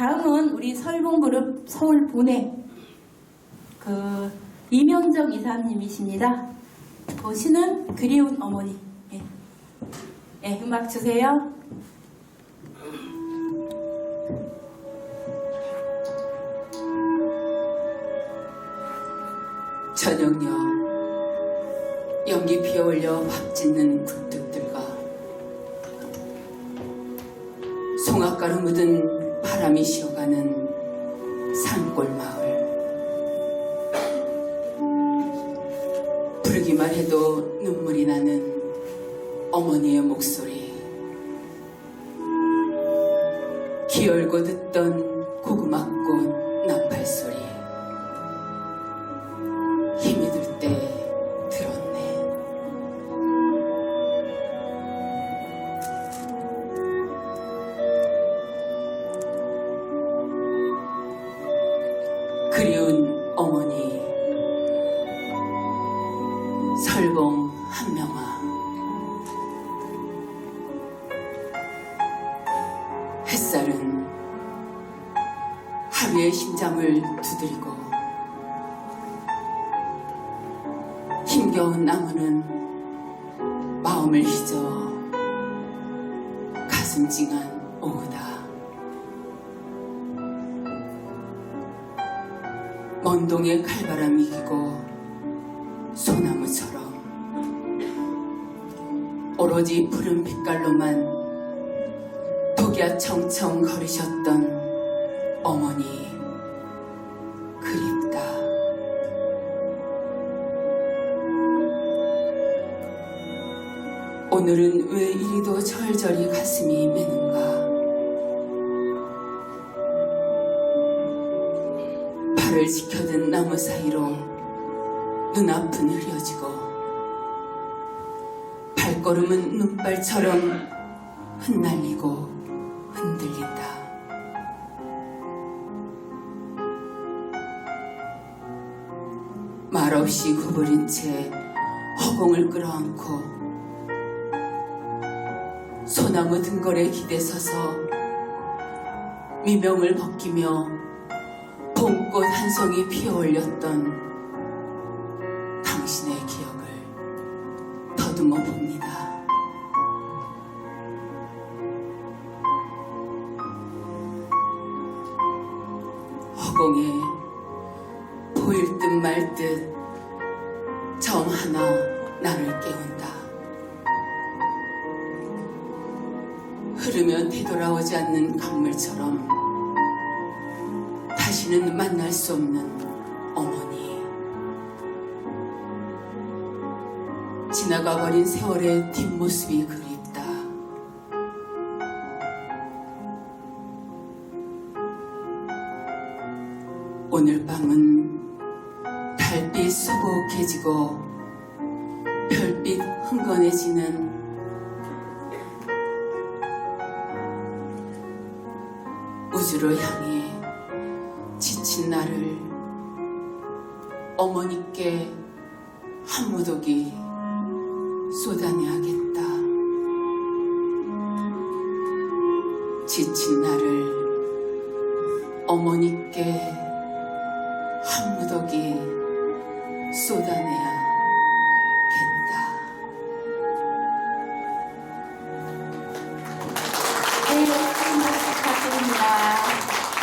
다음은 우리 설봉그룹 서울 보내 그 이명정 이사님이십니다. 보시는 그리운 어머니. 예. 예, 음악 주세요. 저녁여 연기 피어올려 밥 짓는 굴뚝들과 송악가루 묻은 바람이 쉬어가는 산골 마을. 부르기만 해도 눈물이 나는 어머니의 목소리. 기어올고 듣던 고구마 그리운 어머니 설봉 한명아 햇살은 하루의 심장을 두드리고 힘겨운 나무는 마음을 휘저 가슴 찡한 오후다. 먼 동의 칼바람이 기고 소나무처럼 오로지 푸른 빛깔로만 독야 청청 걸으셨던 어머니 그립다. 오늘은 왜 이리도 절절히 가슴이 메는가? 발을 지켜든 나무 사이로 눈앞은 흐려지고 발걸음은 눈발처럼 흩날리고 흔들린다. 말없이 구부린 채 허공을 끌어안고 소나무 등걸에 기대서서 미명을 벗기며 봄꽃 한 송이 피어올렸던 당신의 기억을 더듬어 봅니다. 허공에 보일 듯 말 듯 점 하나 나를 깨운다. 흐르면 되돌아오지 않는 강물처럼 다시는 만날 수 없는 어머니. 지나가 버린 세월의 뒷모습이 그립다. 오늘 밤은 달빛 수북해지고 별빛 흥건해지는 우주를 향해 지친 나를 어머니께 한 무더기 쏟아내야겠다. 지친 나를 어머니께 한 무더기 쏟아내야